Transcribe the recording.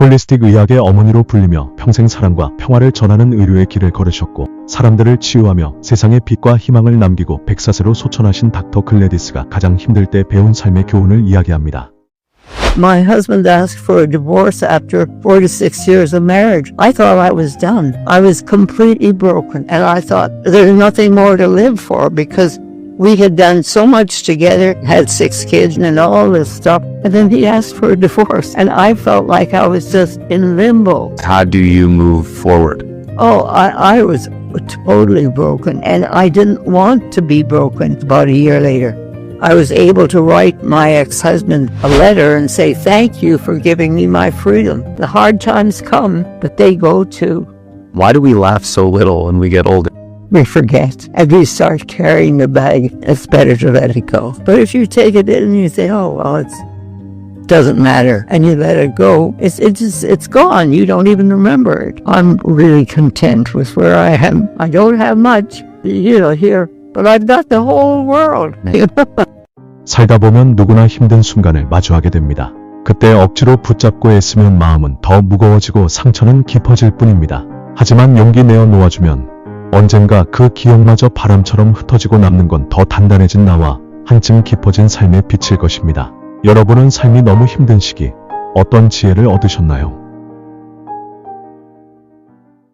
홀리스틱 의학의 어머니로 불리며 평생 사랑과 평화를 전하는 의료의 길을 걸으셨고 사람들을 치유하며 세상에 빛과 희망을 남기고 백사세로 소천하신 닥터 글래디스가 가장 힘들 때 배운 삶의 교훈을 이야기합니다. My husband asked for a divorce after four to six years of marriage. I thought I was done. I was completely broken. And I thought there's nothing more to live for because we had done so much together, had six kids and all this stuff. And then he asked for a divorce. And I felt like I was just in limbo. How do you move forward? Oh, I, I was totally broken. And I didn't want to be broken about a year later. I was able to write my ex-husband a letter and say, thank you for giving me my freedom. The hard times come, but they go too. Why do we laugh so little when we get older? We forget. As we start carrying the bag, it's better to let it go. But if you take it in and you say, oh, well, it's, doesn't matter, and you let it go, it's, it's, just, it's gone. You don't even remember it. I'm really content with where I am. I don't have much, you know, here, but I've got the whole world. 살다 보면 누구나 힘든 순간을 마주하게 됩니다. 그때 억지로 붙잡고 애쓰면 마음은 더 무거워지고 상처는 깊어질 뿐입니다. 하지만 용기 내어 놓아주면 언젠가 그 기억마저 바람처럼 흩어지고 남는 건 더 단단해진 나와 한층 깊어진 삶에 비칠 것입니다. 여러분은 삶이 너무 힘든 시기 어떤 지혜를 얻으셨나요?